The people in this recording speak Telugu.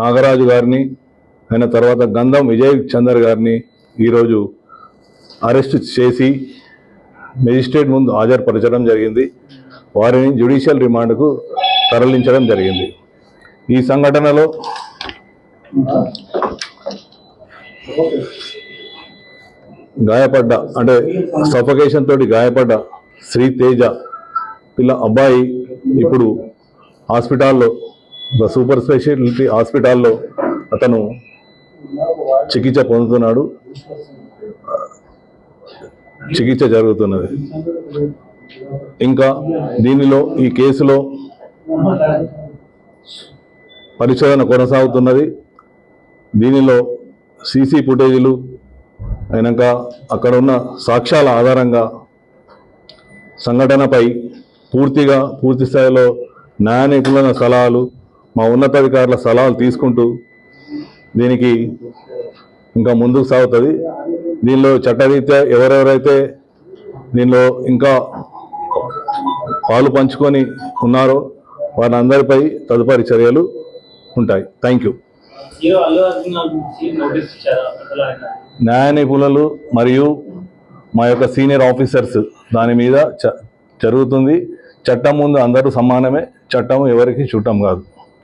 నాగరాజు గారిని ఆయన తర్వాత గంధం విజయ్ చందర్ గారిని ఈరోజు అరెస్ట్ చేసి మెజిస్ట్రేట్ ముందు హాజరుపరచడం జరిగింది. వారిని జ్యుడిషియల్ రిమాండ్కు తరలించడం జరిగింది. ఈ సంఘటనలో గాయపడ్డ అంటే సఫకేషన్ తోటి గాయపడ్డ శ్రీ తేజ పిల్ల అబ్బాయి ఇప్పుడు హాస్పిటాల్లో సూపర్ స్పెషాలిటీ హాస్పిటల్లో అతను చికిత్స పొందుతున్నాడు. చికిత్స జరుగుతున్నది. ఇంకా దీనిలో ఈ కేసులో పరిశోధన కొనసాగుతున్నది. దీనిలో సీసీ ఫుటేజీలు అయినాక అక్కడ ఉన్న సాక్ష్యాల ఆధారంగా సంఘటనపై పూర్తిగా పూర్తి స్థాయిలో న్యాయ నిపుణుల సలహాలు మా ఉన్నతాధికారుల సలహాలు తీసుకుంటూ దీనికి ఇంకా ముందుకు సాగుతుంది. దీనిలో చట్టరీత్యా ఎవరెవరైతే దీనిలో ఇంకా పాలు పంచుకొని ఉన్నారో వారందరిపై తదుపరి చర్యలు ఉంటాయి. థ్యాంక్ యూ న్యాయ నిపుణులు మరియు మా యొక్క సీనియర్ ఆఫీసర్స్ దాని మీద జరుగుతుంది. చట్టం ముందు అందరూ సమానమే. చట్టం ఎవరికి చుట్టం కాదు.